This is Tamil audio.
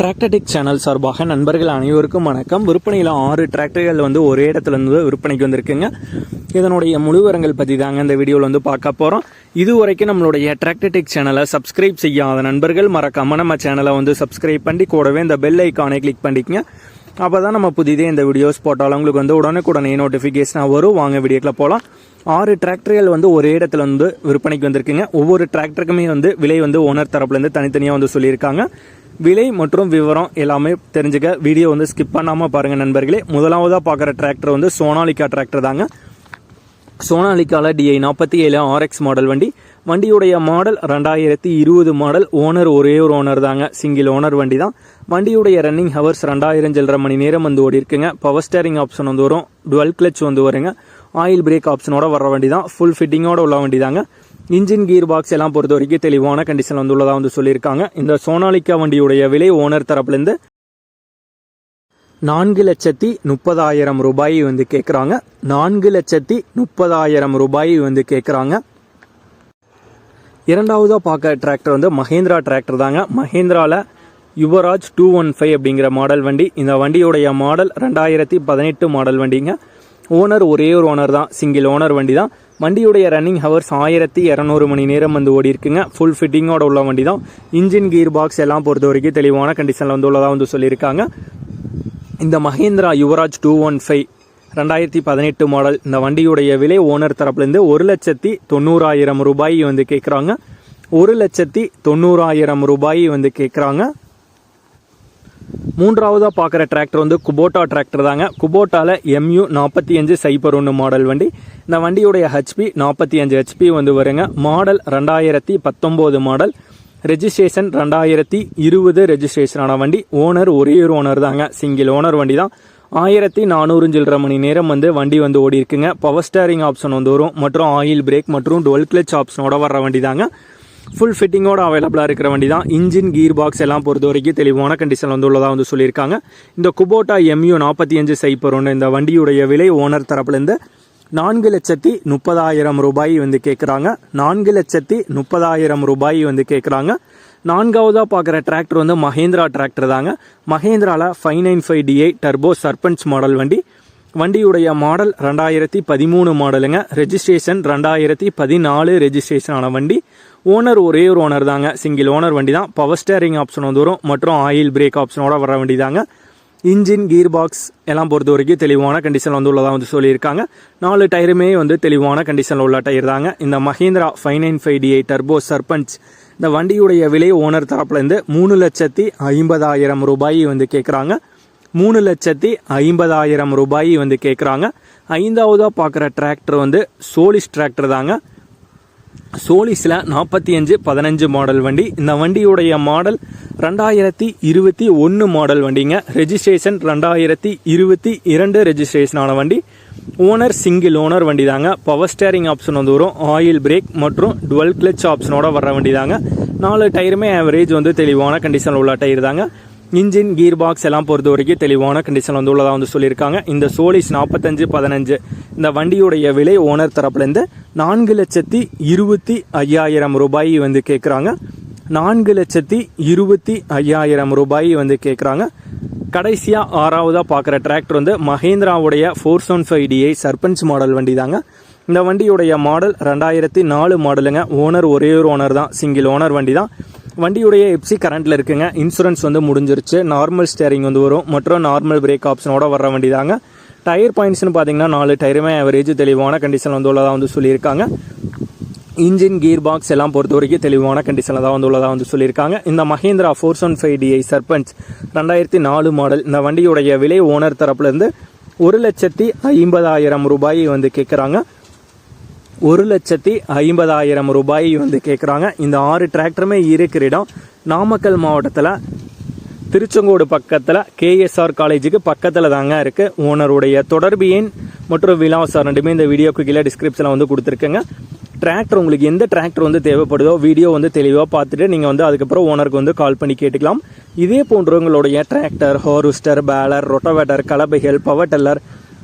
டிராக்டர்டெக் சேனல் சார்பாக நண்பர்கள் அனைவருக்கும் வணக்கம். விற்பனையில் ஆறு டிராக்டர்கள் வந்து ஒரே இடத்துல இருந்து விற்பனைக்கு வந்திருக்குங்க. இதனுடைய முழுவரங்கள் பற்றி தாங்க இந்த வீடியோவில் வந்து பார்க்க போகிறோம் இதுவரைக்கும் நம்மளுடைய டிராக்டர்டெக் சேனலை சப்ஸ்கிரைப் செய்யாத நண்பர்கள் மறக்காம நம்ம சேனலை வந்து சப்ஸ்கிரைப் பண்ணி கூடவே இந்த பெல் ஐக்கானை கிளிக் பண்ணிக்கங்க. அப்போ தான் நம்ம புதிதே இந்த வீடியோஸ் போட்டாலும் உங்களுக்கு வந்து உடனுக்குடனே நோட்டிஃபிகேஷனாக வரும். வாங்க வீடியோக்கில் போகலாம் ஆறு டிராக்டர்கள் வந்து ஒரே இடத்துல வந்து விற்பனைக்கு வந்திருக்குங்க. ஒவ்வொரு டிராக்டருக்குமே வந்து விலை வந்து ஓனர் தரப்புலேருந்து தனித்தனியாக வந்து சொல்லியிருக்காங்க. விலை மற்றும் விவரம் எல்லாமே தெரிஞ்சுக்க வீடியோ வந்து ஸ்கிப் பண்ணாமல் பாருங்கள் நண்பர்களே. முதலாவதாக பார்க்குற டிராக்டர் வந்து சோனாலிகா டிராக்டர் தாங்க. சோனாலிக்கால டிஐ நாற்பத்தி ஏழு ஆர்எக்ஸ் மாடல் வண்டி. வண்டியுடைய மாடல் ரெண்டாயிரத்தி இருபது மாடல் ஓனர் ஒரே ஒரு ஓனர் தாங்க. சிங்கிள் ஓனர் வண்டி தான் வண்டியுடைய ரன்னிங் ஹவர்ஸ் ரெண்டாயிரம் சில்லரை மணி நேரம் வந்து ஓடி இருக்குங்க பவர் ஸ்டேரிங் ஆப்ஷன் வந்து வரும். டுவெல் கிளச் வந்து வருங்க. ஆயில் பிரேக் ஆப்ஷனோட வர வண்டி தான் ஃபுல் ஃபிட்டிங்கோட உள்ள வண்டி தாங்க இன்ஜின் கீர் பாக்ஸ் எல்லாம் பொறுத்த வரைக்கும் தெளிவான கண்டிஷன் வந்துள்ளதாக வந்து சொல்லியிருக்காங்க. இந்த சோனாலிக்கா வண்டியுடைய விலை ஓனர் தரப்புலேருந்து நான்கு லட்சத்தி முப்பதாயிரம் ரூபாய் வந்து கேட்குறாங்க நான்கு லட்சத்தி முப்பதாயிரம் ரூபாய் வந்து கேட்குறாங்க இரண்டாவதாக பார்க்க டிராக்டர் வந்து மஹேந்திரா டிராக்டர் தாங்க. மஹேந்திராவில் யுவராஜ் டூ ஒன் ஃபைவ் அப்படிங்கிற மாடல் வண்டி. இந்த வண்டியுடைய மாடல் ரெண்டாயிரத்தி பதினெட்டு மாடல் வண்டிங்க. ஓனர் ஒரே ஒரு ஓனர் தான். சிங்கிள் ஓனர் வண்டி தான் வண்டியுடைய ரன்னிங் ஹவர்ஸ் ஆயிரத்தி இரநூறு மணி நேரம் வந்து ஓடி இருக்குங்க ஃபுல் ஃபிட்டிங்கோட உள்ள வண்டி தான் இன்ஜின் கீர் பாக்ஸ் எல்லாம் பொறுத்த வரைக்கும் தெளிவான கண்டிஷனில் வந்து உள்ளதாக வந்து சொல்லியிருக்காங்க. இந்த Mahindra Yuvraj two one five ரெண்டாயிரத்தி பதினெட்டு மாடல் இந்த வண்டியுடைய விலை ஓனர் தரப்புலேருந்து ஒரு லட்சத்தி தொண்ணூறாயிரம் ரூபாய் வந்து கேட்குறாங்க ஒரு லட்சத்தி தொண்ணூறாயிரம் ரூபாய் வந்து கேட்குறாங்க மூன்றாவதாக பார்க்குற டிராக்டர் வந்து குபோட்டா டிராக்டர் தாங்க. குபோட்டாவில் எம்யூ நாற்பத்தி அஞ்சு சைபர் ஒன்று மாடல் வண்டி. இந்த வண்டியுடைய ஹெச்பி நாற்பத்தி அஞ்சு ஹெச்பி வந்து வருங்க. மாடல் ரெண்டாயிரத்தி பத்தொம்போது மாடல் ரெஜிஸ்ட்ரேஷன் ரெண்டாயிரத்தி இருபது ரெஜிஸ்ட்ரேஷனான வண்டி. ஓனர் ஒரே ஒரு ஓனர் தாங்க. சிங்கிள் ஓனர் வண்டி தான் ஆயிரத்தி நானூறு சில்லரை மணி நேரம் வந்து வண்டி வந்து ஓடி இருக்குங்க. பவர் ஸ்டேரிங் ஆப்ஷன் வந்து வரும். மற்றும் ஆயில் பிரேக் மற்றும் டுவெல் கிளச் ஆப்ஷனோட வர்ற வண்டி தாங்க ஃபுல் ஃபிட்டிங்கோட அவைலபிளாக இருக்கிற வண்டி தான் இன்ஜின் கீர் பாக்ஸ் எல்லாம் பொறுத்த வரைக்கும் தெளிவான கண்டிஷன் வந்து உள்ளதாக வந்து சொல்லியிருக்காங்க. இந்த குபோட்டா எம்யூ நாற்பத்தி அஞ்சு சைப்பர் ஒன்று இந்த வண்டியுடைய விலை ஓனர் தரப்புலேருந்து நான்கு லட்சத்தி முப்பதாயிரம் ரூபாய் வந்து கேட்குறாங்க நான்கு லட்சத்தி முப்பதாயிரம் ரூபாய் வந்து கேட்குறாங்க நான்காவதாக பார்க்குற டிராக்டர் வந்து மஹேந்திரா டிராக்டர் தாங்க. மஹேந்திராவில் five nine five DI turbo Sarpanch model வண்டி. வண்டியுடைய மாடல் ரெண்டாயிரத்தி பதிமூணு மாடலுங்க ரெஜிஸ்ட்ரேஷன் ரெண்டாயிரத்தி பதினாலு ரெஜிஸ்ட்ரேஷன் ஆன வண்டி. ஓனர் ஒரே ஒரு ஓனர் தாங்க. சிங்கிள் ஓனர் வண்டி தான் பவர் ஸ்டேரிங் ஆப்ஷன் வந்து வரும். மற்றும் ஆயில் பிரேக் ஆப்ஷனோட வர வண்டி தாங்க இன்ஜின் கீர் பாக்ஸ் எல்லாம் பொறுத்த வரைக்கும் தெளிவான கண்டிஷனில் வந்து உள்ளதாக வந்து சொல்லியிருக்காங்க. நாலு டயருமே வந்து தெளிவான கண்டிஷனில் உள்ள டயர் தாங்க. இந்த Mahindra five nine five D turbo Sarpanch இந்த வண்டியுடைய விலை ஓனர் தரப்புலேருந்து மூணு லட்சத்தி ஐம்பதாயிரம் ரூபாய் வந்து கேட்குறாங்க மூணு லட்சத்தி ஐம்பதாயிரம் ரூபாய் வந்து கேட்குறாங்க ஐந்தாவதாக பார்க்குற டிராக்டர் வந்து சோலிஸ் டிராக்டர் தாங்க. சோலிஸில் நாற்பத்தி அஞ்சு பதினஞ்சு மாடல் வண்டி. இந்த வண்டியுடைய மாடல் ரெண்டாயிரத்தி இருபத்தி ஒன்று மாடல் வண்டிங்க. ரெஜிஸ்ட்ரேஷன் ரெண்டாயிரத்தி இருபத்தி இரண்டு ரெஜிஸ்ட்ரேஷனான வண்டி. ஓனர் சிங்கிள் ஓனர் வண்டி தாங்க பவர் ஸ்டேரிங் ஆப்ஷன் வந்து வரும். ஆயில் பிரேக் மற்றும் டுவெல் கிளச் ஆப்ஷனோட வர்ற வண்டி தாங்க நாலு டயருமே ஆவரேஜ் வந்து தெளிவான கண்டிஷனில் உள்ள டயர் தாங்க. இன்ஜின் கீர் பாக்ஸ் எல்லாம் பொறுத்த வரைக்கும் தெளிவான கண்டிஷன் வந்து உள்ளதாக வந்து சொல்லியிருக்காங்க. இந்த சோலிஸ் நாற்பத்தஞ்சு பதினஞ்சு இந்த வண்டியுடைய விலை ஓனர் தரப்புலேருந்து நான்கு லட்சத்தி இருபத்தி ஐயாயிரம் ரூபாய் வந்து கேட்குறாங்க. நான்கு லட்சத்தி இருபத்தி ஐயாயிரம் ரூபாய் வந்து கேட்குறாங்க. கடைசியாக ஆறாவதாக பார்க்குற டிராக்டர் வந்து மஹேந்திராவுடைய four seven five DI Sarpanch model வண்டி தாங்க இந்த வண்டியுடைய மாடல் ரெண்டாயிரத்தி நாலு மாடலுங்க ஓனர் ஒரே ஒரு ஓனர் தான் சிங்கிள் ஓனர் வண்டி தான் வண்டியுடைய எப்சி கரண்ட்டில் இருக்குங்க. இன்சூரன்ஸ் வந்து முடிஞ்சிருச்சு. நார்மல் ஸ்டேரிங் வந்து வரும். மற்றும் நார்மல் பிரேக் ஆப்ஷனோட வர வண்டி தாங்க டயர் பாயிண்ட்ஸ்னு பார்த்தீங்கன்னா நாலு டயருமே ஆவரேஜ் தெளிவான கண்டிஷன் வந்து உள்ளதாக வந்து சொல்லியிருக்காங்க. இன்ஜின் கீர் பாக்ஸ் எல்லாம் பொறுத்த வரைக்கும் தெளிவான கண்டிஷனில் தான் வந்து உள்ளதாக வந்து சொல்லியிருக்காங்க. இந்த Mahindra four one five DI Sarpanch ரெண்டாயிரத்தி நாலு மாடல் இந்த வண்டியுடைய விலை ஓனர் தரப்புலேருந்து ஒரு லட்சத்தி ஐம்பதாயிரம் ரூபாய் வந்து கேட்குறாங்க ஒரு லட்சத்தி ஐம்பதாயிரம் ரூபாய் வந்து கேட்குறாங்க இந்த ஆறு டிராக்டருமே இருக்கிற இடம் நாமக்கல் மாவட்டத்தில். திருச்செங்கோடு பக்கத்தில் கேஎஸ்ஆர் காலேஜுக்கு பக்கத்தில் தாங்க இருக்குது ஓனருடைய தொடர்பு எண் மற்றும் விலாசம் ரெண்டுமே இந்த வீடியோக்கு கீழே டிஸ்கிரிப்ஷனில் வந்து கொடுத்துருக்கேங்க. டிராக்டர் உங்களுக்கு எந்த டிராக்டர் வந்து தேவைப்படுதோ வீடியோ வந்து தெளிவாக பார்த்துட்டு நீங்கள் வந்து அதுக்கப்புறம் ஓனருக்கு வந்து கால் பண்ணி கேட்டுக்கலாம். இதே போன்றவங்களுடைய tractor harvester baler rotavator கலபைகள் power tiller